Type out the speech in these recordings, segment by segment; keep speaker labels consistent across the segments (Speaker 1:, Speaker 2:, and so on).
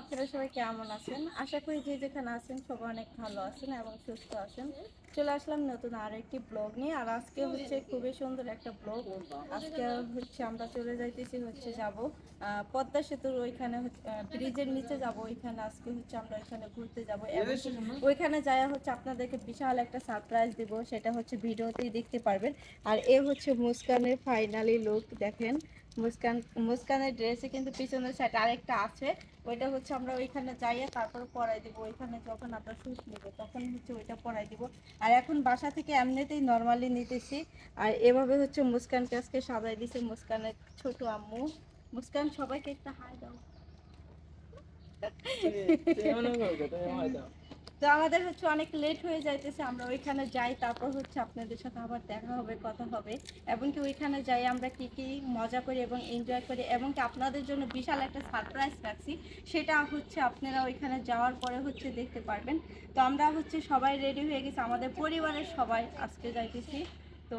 Speaker 1: আপনারা সবাই কেমন আছেন? আশা করি যে যেখানে আছেন সবাই অনেক ভালো আছেন এবং সুস্থ আছেন। চলে আসলাম নতুন আরও একটি ব্লগ নিয়ে আর আজকে হচ্ছে খুবই সুন্দর একটা ব্লগ। আজকে হচ্ছে আমরা চলে যাইতেছি হচ্ছে যাব পদ্মা সেতুর ওইখানে ব্রিজের নিচে যাব। ওইখানে আজকে হচ্ছে আমরা ওইখানে ঘুরতে যাব ওইখানে যায় হচ্ছে আপনাদেরকে বিশাল একটা সারপ্রাইজ দিব, সেটা হচ্ছে ভিডিওতেই দেখতে পারবেন। আর এ হচ্ছে মুস্কানের ফাইনালি লুক দেখেন। মুস্কান ড্রেসে কিন্তু পিছনের সাইড আরেকটা আছে। ওইটা হচ্ছে আমরা ওইখানে তারপর পরাই দিব। ওইখানে যখন নিব, তখন হচ্ছে ওইটা পরাই দিব। আর এখন বাসা থেকে এমনিতেই নর্মালি নিতেছি। আর এভাবে হচ্ছে মুস্কানকে আজকে সাজাই দিছে মুস্কানের ছোট আম্মু। মুস্কান, সবাইকে একটা হাই দাও। তো আমাদের হচ্ছে অনেক লেট হয়ে যাইতেছে, আমরা ওইখানে যাই, তারপর হচ্ছে আপনাদের সাথে আবার দেখা হবে, কথা হবে। এবং কি ওইখানে যাই, আমরা কি কি মজা করি এবং এনজয় করি এবং কি আপনাদের জন্য বিশাল একটা সারপ্রাইজ রাখছি। সেটা হচ্ছে আপনারা ওইখানে যাওয়ার পরে হচ্ছে দেখতে পারবেন। তো আমরা হচ্ছে সবাই রেডি হয়ে গেছি, আমাদের পরিবারের সবাই আজকে যাইতেছি। তো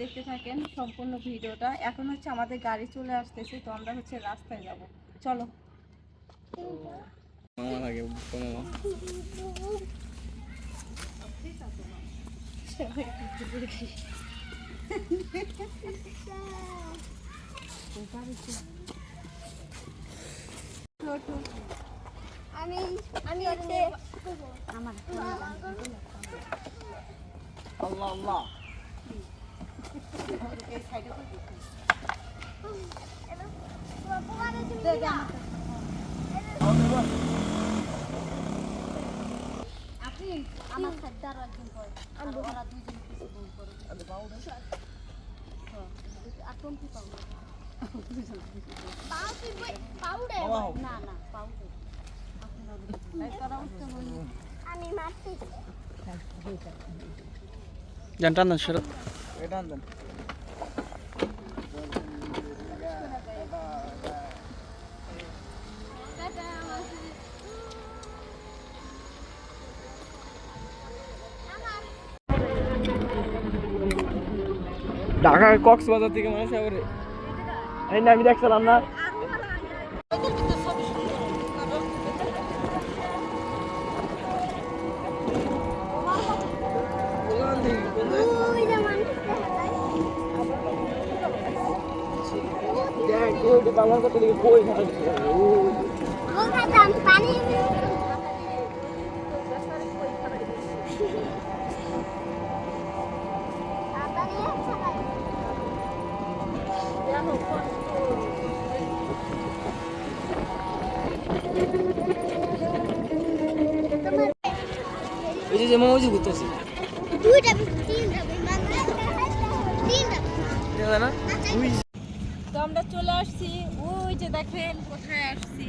Speaker 1: দেখতে থাকেন সম্পূর্ণ ভিডিওটা। এখন হচ্ছে আমাদের গাড়ি চলে আসতেছে, তো আমরা হচ্ছে রাস্তায় যাব। চলো।
Speaker 2: মামা লাগে মামা।
Speaker 3: আমি আমি হচ্ছে
Speaker 1: আমার
Speaker 2: আল্লাহ আল্লাহ।
Speaker 3: আপনি আমার খাদ্য আরও একজন করে ওরা দুজন কিছু বল করে আর কোন কি পাউডার না না পাউডার আমি মারতে
Speaker 2: জান টান সেটা এটা আনতেন ঢাকার কক্সবাজার থেকে মানুষ আবার এই না আমি দেখছিলাম না
Speaker 3: মানুষ
Speaker 2: কথা লিখে কই
Speaker 3: ও
Speaker 2: ওই যে মামা ওই যে ঘুরতেছে।
Speaker 3: দুইটা তিনটা তিনটা
Speaker 2: না?
Speaker 1: তো আমরা চলে আসছি ওই যে দেখেন কোথায় আসছি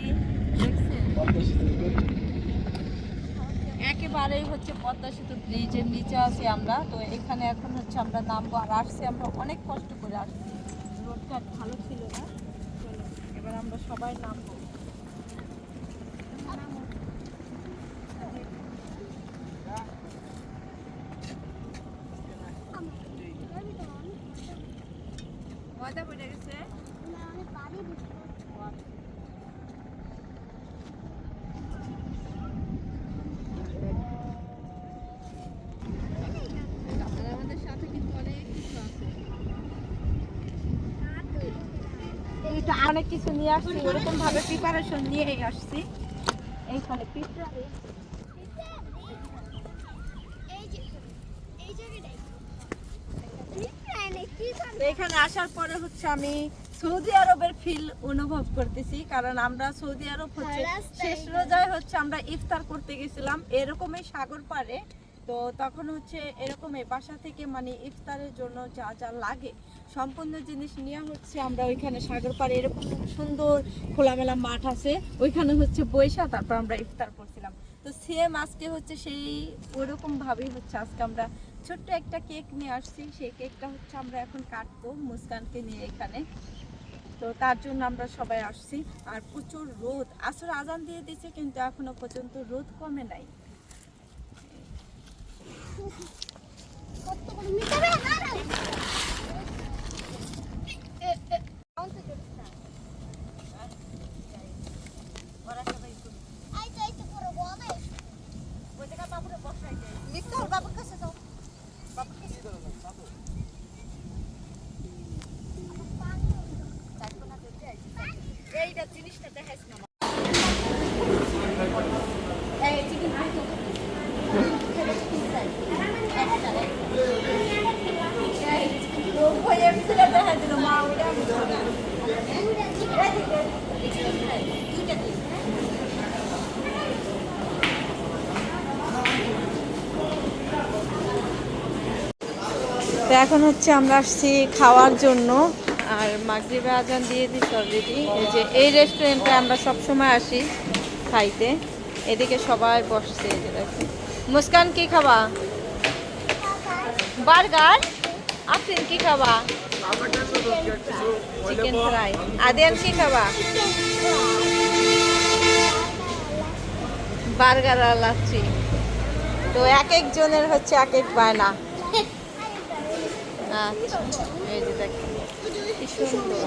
Speaker 1: একেবারেই হচ্ছে পদ্মা সেতু ব্রিজের নিচে আছি আমরা। তো এখানে এখন হচ্ছে আমরা নামবো আর আসছি আমরা অনেক কষ্ট করে আসছি। রোডটা ভালো ছিল না। চলো এবার আমরা সবাই নামবো মজা পড়ে গেছে আমাদের সাথে কিন্তু অনেক কিছু আছে অনেক কিছু নিয়ে আসছি ওরকম ভাবে প্রিপারেশন নিয়েই আসছি। এইখানে এখানে আসার পরে হচ্ছে আমি সৌদি আরবের ফিল অনুভব করতেছি কারণ আমরা সৌদি আরব হচ্ছে শেষ রোজায় হচ্ছে আমরা ইফতার করতে গেছিলাম এরকমই সাগর পাড়ে। তো তখন হচ্ছে এরকমই বাসা থেকে মানে ইফতারের জন্য যা যা লাগে সম্পূর্ণ জিনিস নিয়ে হচ্ছে। আমরা ওইখানে সাগর পাড়ে এরকম সুন্দর খোলামেলা মাঠ আছে। ওইখানে হচ্ছে বৈশা, তারপর আমরা ইফতার করছিলাম। তো সেম আজকে হচ্ছে সেই ওরকম ভাবেই হচ্ছে আজকে আমরা ছোট্ট একটা কেক নিয়ে আসছি। সেই কেকটা হচ্ছে আমরা এখন কাটবো মুস্কানকে নিয়ে এখানে। তো তার জন্য আমরা সবাই আসছি। আর প্রচুর রোদ। আসর আজান দিয়ে দিচ্ছে কিন্তু এখনও পর্যন্ত রোদ কমে নাই।
Speaker 3: কত বড় মিটাবে
Speaker 1: ওরা সবাই তো এখন হচ্ছে আমরা আসছি খাওয়ার জন্য। আর মাগরিবে আজান দিয়ে দিচ্ছি অলরেডি এই যে এই রেস্টুরেন্টে আমরা সব সময় আসি খাইতে। এদিকে সবাই বসছে, এই যে দেখো মুস্কান, কি খাবা? বার্গার? আফরিন, কি খাবা? চিকেন ফ্রাই আদিয়ান, কি খাবা? বার্গার আর লাচ্ছি। তো এক একজনের হচ্ছে এক এক বায়না। আচ্ছা সুন্দর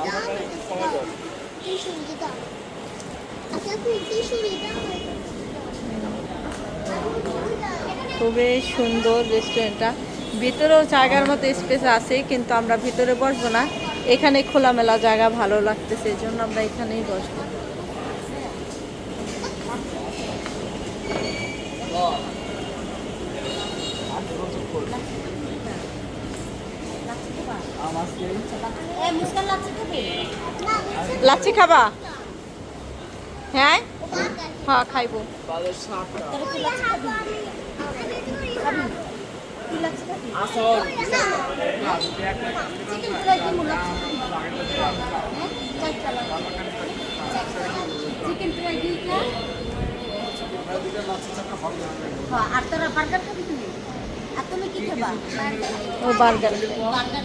Speaker 1: খুবই সুন্দর রেস্টুরেন্টটা ভিতরেও জায়গার মতো স্পেস আছে, কিন্তু আমরা ভিতরে বসবো না। এখানে খোলামেলা জায়গা ভালো লাগতেছে, এই জন্য আমরা এখানেই বসবো।
Speaker 3: লাগছে খাবে
Speaker 1: লাচ্ছি খাবা? হ্যাঁ? হ্যাঁ খাইবো।
Speaker 3: চিকেন ফ্রাই মুলা হ্যাঁ? দুইটা হ্যাঁ আর তোরা বার্গার খাবি তুমি? আর তুমি কি খাবা?
Speaker 1: ও বার্গার।
Speaker 3: বার্গার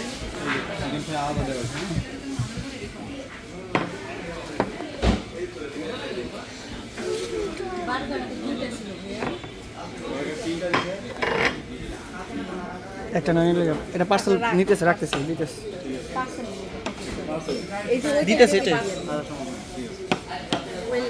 Speaker 2: একটা নয় নিলে এটা পার্সেল নিতেছে রাখতেছে দিতেছে। দিতেছে এটাই।
Speaker 1: ওই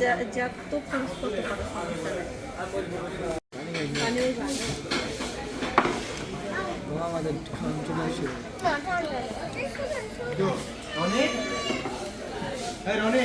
Speaker 1: যা যা তো পুরুষ করতে পারো সমস্যা নেই
Speaker 2: চলে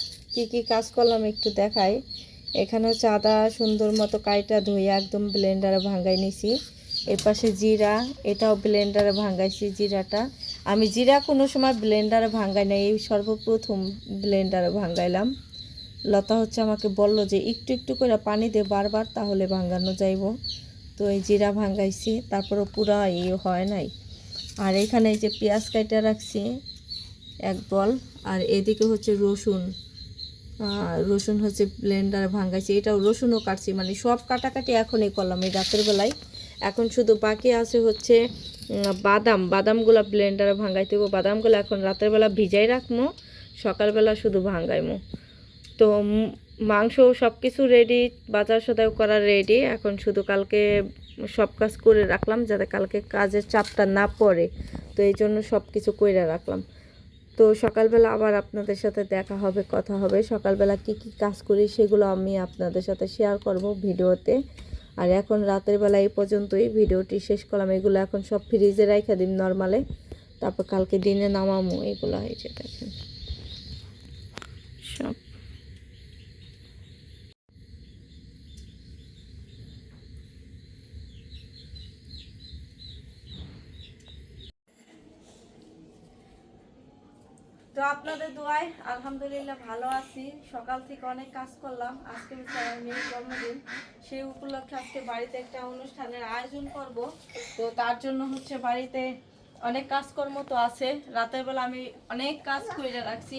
Speaker 1: কি কি কাজ করলাম একটু দেখাই। এখানে হচ্ছে আদা সুন্দর মতো কাইটা ধুয়ে একদম ব্লেন্ডারে ভাঙ্গাই নিছি। এর পাশে জিরা, এটাও ব্লেন্ডারে ভাঙ্গাইছি জিরাটা। আমি জিরা কোনো সময় ব্লেন্ডারে ভাঙ্গাই না এই সর্বপ্রথম ব্লেন্ডারে ভাঙ্গাইলাম। লতা হচ্ছে আমাকে বলল যে, একটু একটু করে পানি দিয়ে বারবার, তাহলে ভাঙ্গানো যাইব। তো এই জিরা ভাঙ্গাইছি তারপরে পুরা ইয়ে হয় নাই। আর এখানে এই যে পেঁয়াজ কাটা রাখছি, এক বল। আর এদিকে হচ্ছে রসুন। রসুন হচ্ছে ব্লেন্ডারে ভাঙ্গাইছি, এটাও রসুনও কাটছি মানে সব কাটাকাটি এখনই করলাম এই রাতের বেলায়। এখন শুধু বাকি আছে হচ্ছে বাদাম, বাদামগুলো ব্লেন্ডারে ভাঙ্গাইতে হবে বাদামগুলো এখন রাতের বেলা ভিজাই রাখব সকালবেলা শুধু ভাঙ্গাইমো। তো মাংস সব কিছু রেডি বাজার সদাই করা রেডি এখন শুধু কালকে সব কাজ করে রাখলাম, যাতে কালকে কাজের চাপটা না পড়ে। তো এই জন্য সব কিছু করে রাখলাম। তো সকালবেলা আবার আপনাদের সাথে দেখা হবে, কথা হবে। সকালবেলা কি কি কাজ করি সেগুলো আমি আপনাদের সাথে শেয়ার করব ভিডিওতে। আর এখন রাতের বেলা এই পর্যন্তই, ভিডিওটি শেষ করলাম। এগুলো এখন সব ফ্রিজে রাখা দিন নর্মালে তারপর কালকে দিনে নামামো, এগুলো হয়েছে দেখেন সব তো আপনাদের দোয়ায় আলহামদুলিল্লাহ ভালো আছি। সকাল থেকে অনেক কাজ করলাম। আজকে আমার মেয়ের জন্মদিন। সেই উপলক্ষে আজকে বাড়িতে একটা অনুষ্ঠানের আয়োজন করব। তো তার জন্য হচ্ছে বাড়িতে অনেক কাজকর্ম তো আছে। রাতের বেলা আমি অনেক কাজ করে রাখছি।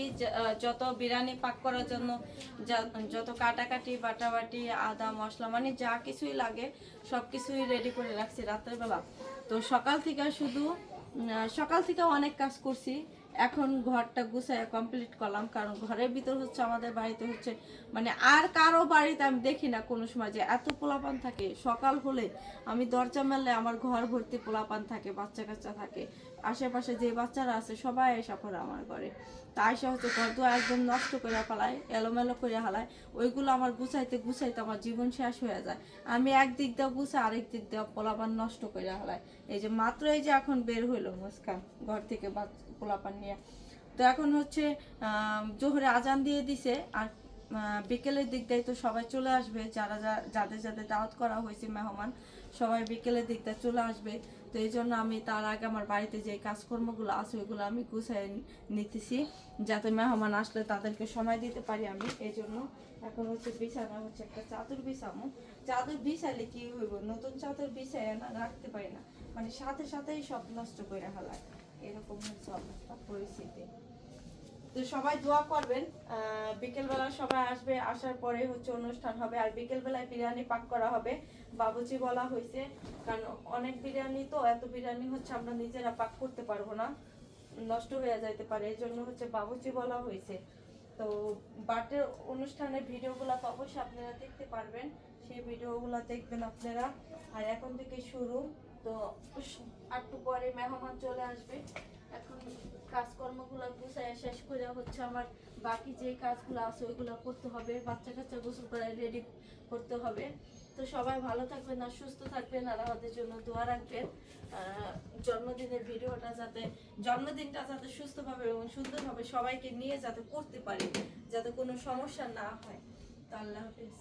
Speaker 1: যত বিরিয়ানি পাক করার জন্য যত কাটাকাটি, বাটাবাটি, আদা, মশলা মানে যা কিছুই লাগে সব কিছুই রেডি করে রাখছি রাতের বেলা। তো সকাল থেকে শুধু সকাল থেকে অনেক কাজ করছি। এখন ঘরটা গুছায় কমপ্লিট করলাম, কারণ ঘরের ভিতর হচ্ছে আমাদের বাড়িতে হচ্ছে মানে আর কারও বাড়িতে আমি দেখি না কোনো সময় যে এত পোলাপান থাকে। সকাল হলে আমি দরজা মেললে আমার ঘর ভর্তি পোলাপান থাকে, বাচ্চা কাচ্চা থাকে। আশেপাশে যে বাচ্চারা আছে সবাই এসে করে আমার ঘরে। তা এসে হচ্ছে ঘর দুয়ার একদম নষ্ট করে ফেলায় এলোমেলো করে হালায়। ওইগুলো আমার গুছাইতে গুছাইতে আমার জীবন শেষ হয়ে যায়। আমি একদিক দিয়ে গুছাই আরেক দিক দিয়ে পোলাপান নষ্ট করে হালায়। এই যে মাত্র এই যে এখন বের হইল মুস্কান, ঘর থেকে পোলাপান নিয়ে তো এখন হচ্ছে জোহরে আজান দিয়ে দিছে, আর বিকেলের দিক দিয়ে তো সবাই চলে আসবে, যারা যাদের যাদের দাওয়াত করা হয়েছে মেহমান, সবাই বিকেলের দিকটা চলে আসবে। তো এই জন্য আমি তার আগে আমার বাড়িতে যে কাজকর্মগুলো আছে, ওইগুলো আমি গুছাই নিতেছি, যাতে মেহমান আসলে তাদেরকে সময় দিতে পারি আমি। এই জন্য এখন হচ্ছে বিছানা, হচ্ছে একটা চাদর বিছামো চাদর বিছাইলে কি হইব? নতুন চাদর বিছাই না রাখতে পারি না। মানে সাথে সাথেই সব নষ্ট করে ফেলায় এরকম হচ্ছে অবস্থা পরিস্থিতি। তো সবাই দোয়া করবেন বিকেলবেলা সবাই আসবে, আসার পরে হচ্ছে অনুষ্ঠান হবে, আর বিকেলবেলায় বিরিয়ানি পাক করা হবে। বাবুজি বলা হয়েছে, কারণ অনেক বিরিয়ানি তো, এত বিরিয়ানি হচ্ছে আমরা নিজেরা পাক করতে পারব না, নষ্ট হয়ে যাইতে পারে, এই জন্য হচ্ছে বাবুজি বলা হয়েছে। তো বার্থডে অনুষ্ঠানের ভিডিওগুলো তো অবশ্যই আপনারা দেখতে পারবেন, সেই ভিডিওগুলো দেখবেন আপনারা। আর এখন থেকে শুরু তো একটু পরে মেহমান চলে আসবে। এখন কাজকর্মগুলো গুছায় শেষ করে হচ্ছে আমার বাকি যে কাজগুলো আছে, ওইগুলো করতে হবে। বাচ্চা কাচ্চা গোসল করে রেডি করতে হবে। তো সবাই ভালো থাকবেন আর সুস্থ থাকবেন। আর আমাদের জন্য দোয়া রাখবেন। জন্মদিনের ভিডিওটা যাতে, জন্মদিনটা যাতে সুস্থভাবে এবং সুন্দরভাবে সবাইকে নিয়ে যাতে করতে পারি, যাতে কোনো সমস্যা না হয়। তো আল্লাহ হাফিজ।